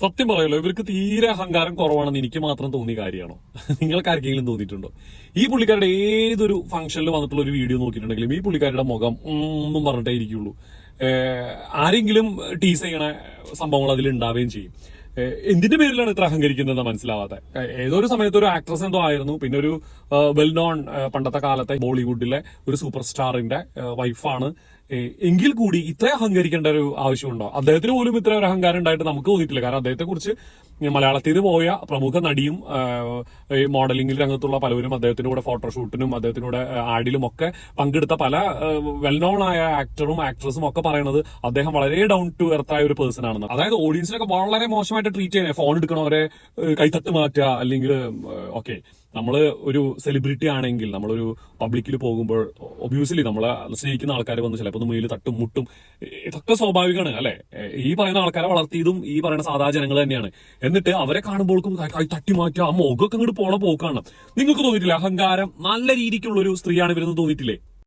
സത്യം പറയല്ലോ ഇവർക്ക് തീരെ അഹങ്കാരം കുറവാണെന്ന് എനിക്ക് മാത്രം തോന്നിയ കാര്യമാണോ? നിങ്ങൾക്ക് ആർക്കെങ്കിലും തോന്നിയിട്ടുണ്ടോ? ഈ പുള്ളിക്കാരുടെ ഏതൊരു ഫംഗ്ഷനിൽ വന്നിട്ടുള്ള ഒരു വീഡിയോ നോക്കിയിട്ടുണ്ടെങ്കിലും ഈ പുള്ളിക്കാരുടെ മുഖം ഒന്നും പറഞ്ഞിട്ടേ ഇരിക്കുള്ളൂ. ആരെങ്കിലും ടീസ് ചെയ്യണ സംഭവങ്ങൾ അതിൽ ഉണ്ടാവുകയും ചെയ്യും. എന്തിന്റെ പേരിലാണ് ഇത്ര അഹങ്കരിക്കുന്നത് മനസ്സിലാവാത്ത? ഏതോ ഒരു സമയത്ത് ഒരു ആക്ട്രസ് എന്തോ ആയിരുന്നു. പിന്നെ ഒരു വെൽ നോൺ പണ്ടത്തെ കാലത്തെ ബോളിവുഡിലെ ഒരു സൂപ്പർ സ്റ്റാറിന്റെ വൈഫാണ് എങ്കിൽ കൂടി ഇത്ര അഹങ്കരിക്കേണ്ട ഒരു ആവശ്യമുണ്ടോ? അദ്ദേഹത്തിന് പോലും ഇത്ര ഒരു അഹങ്കാരം ഉണ്ടായിട്ട് നമുക്ക് തോന്നിയിട്ടില്ല. കാരണം അദ്ദേഹത്തെ കുറിച്ച് മലയാളത്തിൽ നിന്ന് പോയ പ്രമുഖ നടിയും മോഡലിംഗിൽ രംഗത്തുള്ള പലവരും അദ്ദേഹത്തിന്റെ കൂടെ ഫോട്ടോഷൂട്ടിനും അദ്ദേഹത്തിന്റെ കൂടെ ആഡിലും ഒക്കെ പങ്കെടുത്ത പല വെൽ നോൺ ആയ ആക്ടറും ആക്ട്രസും ഒക്കെ പറയുന്നത് അദ്ദേഹം വളരെ ഡൗൺ ടു എർത്ത് ആയ ഒരു പേഴ്സൺ ആണെന്ന് അതായത് ഓഡിയൻസിനൊക്കെ വളരെ മോശമായിട്ട് ട്രീറ്റ് ചെയ്യുന്നത് ഫോൺ എടുക്കണവരെ കൈത്തട്ട് മാറ്റുക അല്ലെങ്കിൽ ഓക്കെ നമ്മൾ ഒരു സെലിബ്രിറ്റി ആണെങ്കിൽ നമ്മളൊരു പബ്ലിക്കിൽ പോകുമ്പോൾ ഒബ്വിയസ്ലി നമ്മളെ സ്നേഹിക്കുന്ന ആൾക്കാർ വന്ന്. ചിലപ്പോൾ മുന്നിൽ തട്ടും മുട്ടും. ഇതൊക്കെ സ്വാഭാവികമാണ് അല്ലെ? ഈ പറയുന്ന ആൾക്കാരെ വളർത്തിയതും ഈ പറയുന്ന സാധാ ജനങ്ങൾ തന്നെയാണ്. എന്നിട്ട് അവരെ കാണുമ്പോൾക്കും തട്ടി മാറ്റുക ആ മുഖമൊക്കെ ഇങ്ങോട്ട് പോണ പോക്കാണ്. നിങ്ങൾക്ക് തോന്നിയിട്ടില്ല? അഹങ്കാരം നല്ല രീതിക്കുള്ളൊരു സ്ത്രീയാണ് ഇവരെന്ന് തോന്നിയിട്ടില്ലേ?